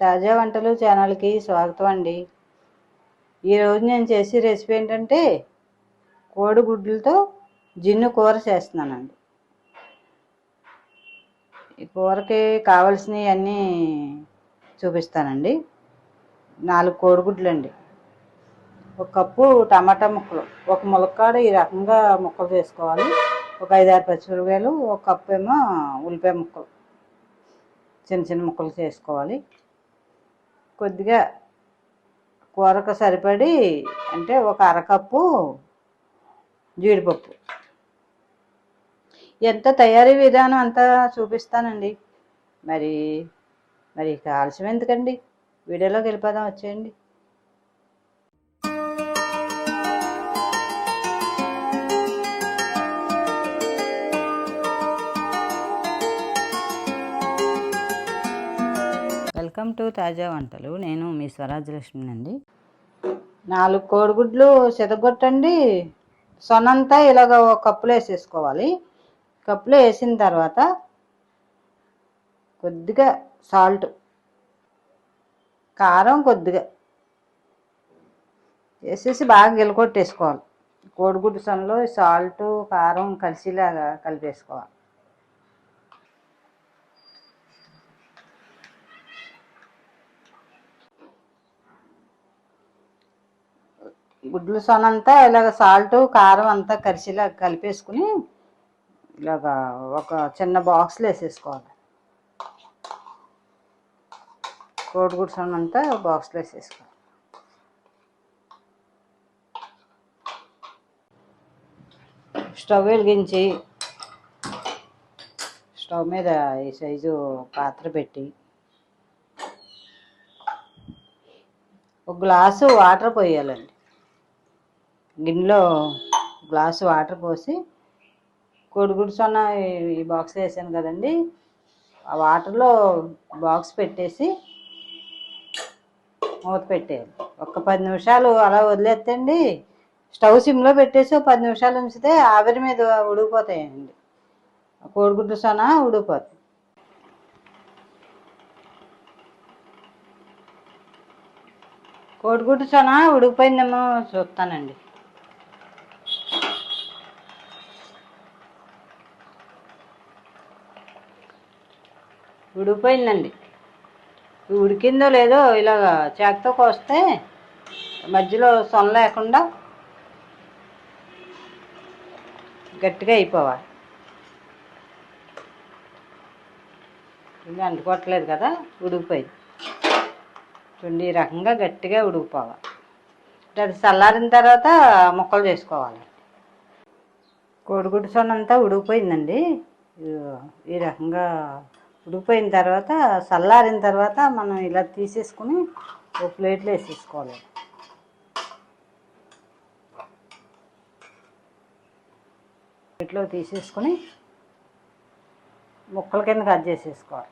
తాజా వంటలు ఛానల్కి స్వాగతం అండి. ఈరోజు నేను చేసే రెసిపీ ఏంటంటే కోడిగుడ్లతో జిన్ను కూర చేస్తున్నానండి. ఈ కూరకి కావలసినవి అన్నీ చూపిస్తానండి. నాలుగు కోడిగుడ్లు అండి ఒక కప్పు టమాటా ముక్కలు. ఒక ములక్కాడ ఈ రకంగా ముక్కలు చేసుకోవాలి. ఒక ఐదారు పచ్చిమిరపకాయలు ఒక కప్పు ఏమో ఉల్లిపాయ ముక్కలు. చిన్న చిన్న ముక్కలు చేసుకోవాలి. కొద్దిగా కూరకు సరిపడి అంటే ఒక అరకప్పు జీడిపప్పు. ఎంత తయారీ విధానం అంతా చూపిస్తానండి. మరి మరి ఇక ఎందుకండి? వీడియోలోకి వెళ్ళిపోదాం వచ్చేయండి. వెల్కమ్ టు తాజా వంటలు. నేను మీ స్వరాజ్యలక్ష్మి అండి నాలుగు కోడిగుడ్లు చెదగొట్టండి. సొనంతా ఇలాగ ఒక కప్పులో వేసేసుకోవాలి. కప్పులో వేసిన తర్వాత కొద్దిగా సాల్ట్ కారం కొద్దిగా వేసేసి బాగా గిలకొట్టేసుకోవాలి కోడిగుడ్డు సొనలో సాల్ట్ కారం కలిసిలాగా కలిపేసుకోవాలి. గుడ్లు సొనంతా ఇలాగ సాల్ట్ కారం అంతా కలిసిలా కలిపేసుకుని ఇలాగ ఒక చిన్న బాక్స్లో వేసేసుకోవాలి. కోడిగుడ్డు సొన అంతా బాక్స్లో వేసేసుకోవాలి. స్టవ్ వెలిగించి స్టవ్ మీద ఈ సైజు పాత్ర పెట్టి ఒక గ్లాసు వాటర్ పోయాలండి. గిన్నెలో గ్లాసు వాటర్ పోసి కోడిగుడ్డు సొన్న ఈ బాక్స్ వేసాను కదండి. ఆ వాటర్లో బాక్స్ పెట్టేసి మూత పెట్టేయాలి. ఒక పది నిమిషాలు అలా వదిలేస్తండి స్టవ్ సిమ్లో పెట్టేసి ఒక పది నిమిషాలు ఉంచితే ఆవిరి మీద ఉడికిపోతాయండి. కోడిగుడ్డు సొన ఉడికిపోతుంది కోడిగుడ్డు సొన ఉడికిపోయిందేమో చూస్తానండి. ఉడికిపోయిందండి ఉడికిందో లేదో ఇలాగ చేకతో కోస్తే మధ్యలో సొన లేకుండా గట్టిగా అయిపోవాలి. ఇది అంటుకోవట్లేదు కదా ఉడికిపోయింది చూడండి ఈ రకంగా గట్టిగా ఉడికిపోవాలి అది చల్లారిన తర్వాత ముక్కలు చేసుకోవాలి. కోడిగుడ్డు సొన అంతా ఉడికిపోయిందండి ఈ రకంగా ఉడికిపోయిన తర్వాత చల్లారిన తర్వాత మనం ఇలా తీసేసుకుని ఒక ప్లేట్లో వేసేసుకోవాలి. ప్లేట్లో తీసేసుకుని ముక్కల కింద కట్ చేసేసుకోవాలి.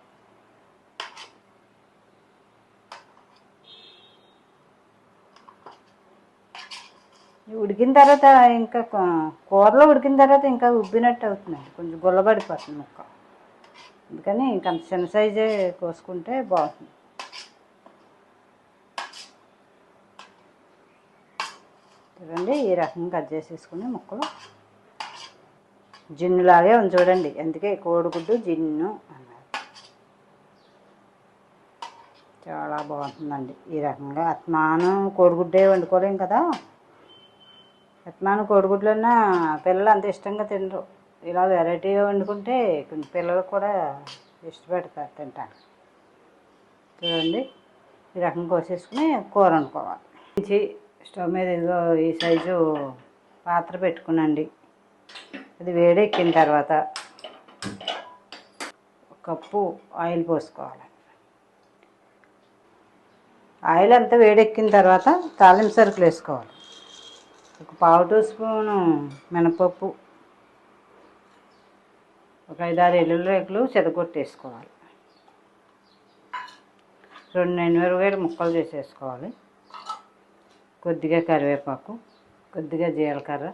ఉడికిన తర్వాత ఇంకా కూరలో ఉడికిన తర్వాత ఇంకా ఉబ్బినట్టు అవుతుందండి కొంచెం గుల్లబడిపోతుంది ముక్క. అందుకని ఇంకా చిన్న సైజే కోసుకుంటే బాగుంటుంది. చూడండి ఈ రకంగా కట్ చేసేసుకుని ముక్కలు. జిన్నులాగే ఉంది చూడండి. అందుకే కోడిగుడ్డు జిన్ను అన్నారు. చాలా బాగుంటుందండి ఈ రకంగా. అత్మానం కోడిగుడ్డే వండుకోలేం కదా? అత్మానం కోడిగుడ్లన్నా పిల్లలు అంత ఇష్టంగా తినరు. ఇలా వెరైటీగా వండుకుంటే కొన్ని పిల్లలు కూడా ఇష్టపడతారు తింటాను చూడండి ఈ రకం కోసేసుకుని కూర వండుకోవాలి. నుంచి స్టవ్ మీద ఇదిగో ఈ సైజు పాత్ర పెట్టుకునండి అది వేడెక్కిన తర్వాత కప్పు ఆయిల్ పోసుకోవాలి. ఆయిల్ అంతా వేడెక్కిన తర్వాత తాలింపు సరుకులు వేసుకోవాలి. ఒక పావు టీ స్పూను మినపప్పు ఒక ఐదారు ఎల్లుల రేకులు చెదగొట్టేసుకోవాలి. రెండు ఎనిమిరవేలు ముక్కలు చేసేసుకోవాలి. కొద్దిగా కరివేపాకు కొద్దిగా జీలకర్ర.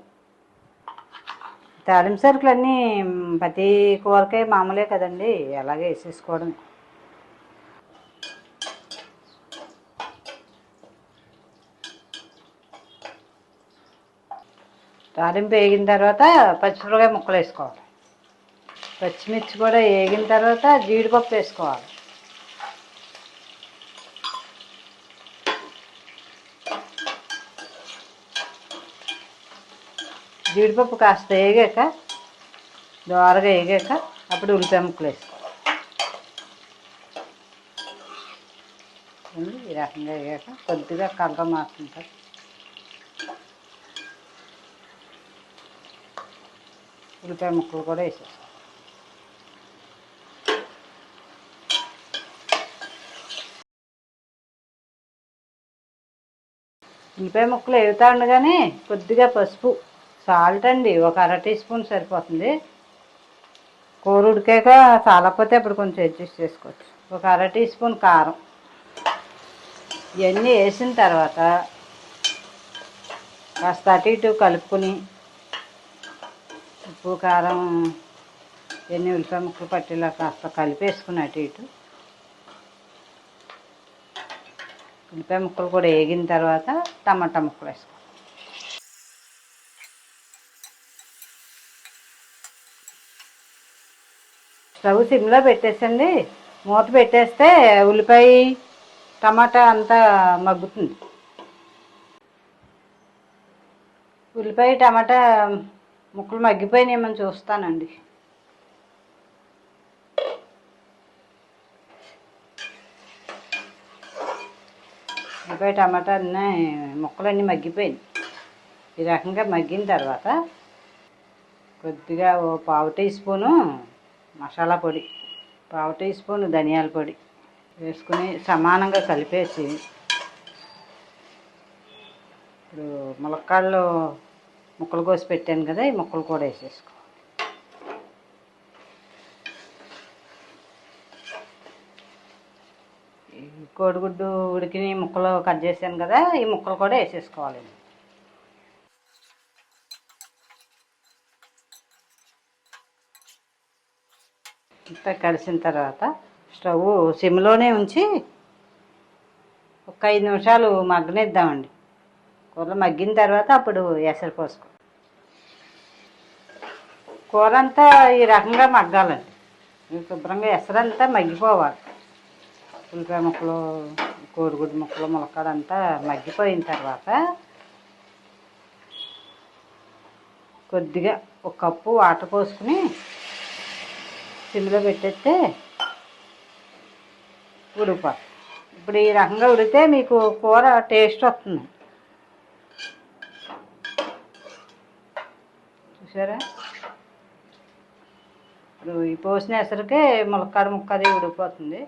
తాలింపు సరుకులు అన్నీ ప్రతి కూరకే మామూలే కదండి అలాగే వేసేసుకోవడం తాలింపు వేగిన తర్వాత పచ్చిమిరపకాయ ముక్కలు వేసుకోవాలి. పచ్చిమిర్చి కూడా వేగిన తర్వాత జీడిపప్పు వేసుకోవాలి. జీడిపప్పు కాస్త వేగాక దోరగా వేగాక అప్పుడు ఉల్లిపాయ ముక్కలు వేసుకోవాలి. ఈ రకంగా వేగాక కొద్దిగా కలర్ మారుతుంటుంది. ఉల్లిపాయ ముక్కలు కూడా వేసేస్తాం ఉల్లిపాయ ముక్కలు ఎగుతా ఉండగానే కొద్దిగా పసుపు సాల్ట్ అండి. ఒక అర టీ స్పూన్ సరిపోతుంది. కూర ఉడికాక చాలకపోతే అప్పుడు కొంచెం అడ్జస్ట్ చేసుకోవచ్చు. ఒక అర టీ స్పూన్ కారం. ఇవన్నీ వేసిన తర్వాత కాస్త అటు ఇటు కలుపుకొని ఉప్పు కారం ఎన్ని ఉల్లిపాయ ముక్కలు పట్టేలా కాస్త కలిపేసుకుని అటు ఇటు. ఉల్లిపాయ ముక్కలు కూడా వేగిన తర్వాత టమాటా ముక్కలు వేసుకో. స్టవ్ సిమ్లో పెట్టేసండి. మూత పెట్టేస్తే ఉల్లిపాయ టమాటా అంతా మగ్గుతుంది. ఉల్లిపాయ టమాటా ముక్కలు మగ్గిపోయినాయేమని చూస్తానండి. ఉల్లిపాయ టమాటా అన్నీ ముక్కలన్నీ మగ్గిపోయింది. ఈ రకంగా మగ్గిన తర్వాత కొద్దిగా ఓ పావు టీ స్పూను మసాలా పొడి పావు టీ స్పూన్ ధనియాల పొడి వేసుకుని సమానంగా కలిపేసి ఇప్పుడు ములక్కాళ్ళు ముక్కలు కోసి పెట్టాను కదా ఈ ముక్కలు కూడా వేసేసుకో ఈ కోడిగుడ్డు ఉడికిన ముక్కలు కట్ చేశాను కదా ఈ ముక్కలు కూడా వేసేసుకోవాలి. ఇంత కలిసిన తర్వాత స్టవ్ సిమ్లోనే ఉంచి ఒక ఐదు నిమిషాలు మగ్గనిద్దామండి. కూర మగ్గిన తర్వాత అప్పుడు ఎసరు పోసుకో. కూర అంతా ఈ రకంగా మగ్గాలండి. శుభ్రంగా ఎసరంతా మగ్గిపోవాలి. ఉల్లిపాయ ముక్కలు కోడిగుడ్డు ముక్కలు ములక్కాడంతా మగ్గిపోయిన తర్వాత కొద్దిగా ఒక కప్పు వాటర్ పోసుకుని సిమ్లో పెట్టేస్తే ఉడికిపోతుంది. ఇప్పుడు ఈ రకంగా ఉడితే మీకు కూర టేస్ట్ వస్తుంది. చూసారా? ఇప్పుడు ఈ పోసిన ఎసరికే ములక్కాడ ముక్క అది ఉడికిపోతుంది.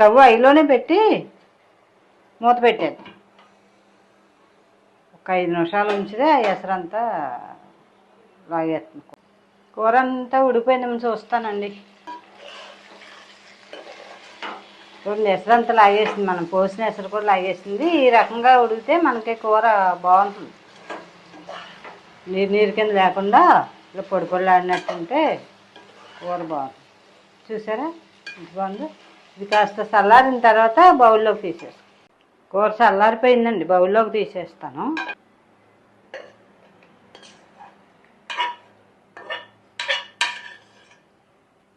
స్టవ్ ఐలోనే పెట్టి మూత పెట్టాను. ఒక ఐదు నిమిషాలు ఉంచితే ఆ ఎసరంతా లాగేస్తుంది. కూర అంతా ఉడిపోయింది చూస్తానండి. చూడండి ఎసరంతా లాగేసింది. మనం పోసిన ఎసరు కూడా లాగేసింది. ఈ రకంగా ఉడికితే మనకి కూర బాగుంటుంది. నీరు నీరు కింద లేకుండా ఇలా పొడి పొడిలాడినట్టుంటే కూర బాగుంటుంది. చూసారా? ఎంత బాగుందో? ఇది కాస్త చల్లారిన తర్వాత బౌల్లోకి తీసేస్తాను కూర చల్లారిపోయిందండి బౌల్లోకి తీసేస్తాను.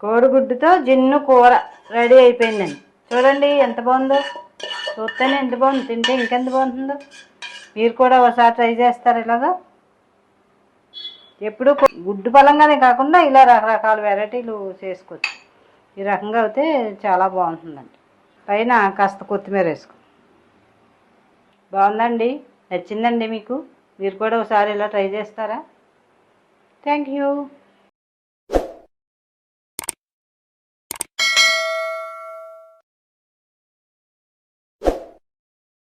కోడిగుడ్డుతో జిన్ను కూర రెడీ అయిపోయిందండి. చూడండి ఎంత బాగుందో. చూస్తేనే ఎంత బాగుంది తింటే ఇంకెంత బాగుంటుందో. మీరు కూడా ఒకసారి ట్రై చేస్తారు ఇలాగా. ఎప్పుడు గుడ్డు పలంగానే కాకుండా ఇలా రకరకాల వెరైటీలు చేసుకోవచ్చు ఈ రకంగా అయితే చాలా బాగుంటుందండి. పైన కాస్త కొత్తిమీర వేసుకో. బాగుందండి? నచ్చిందండి మీకు? మీరు కూడా ఒకసారి ఇలా ట్రై చేస్తారా? Thank you.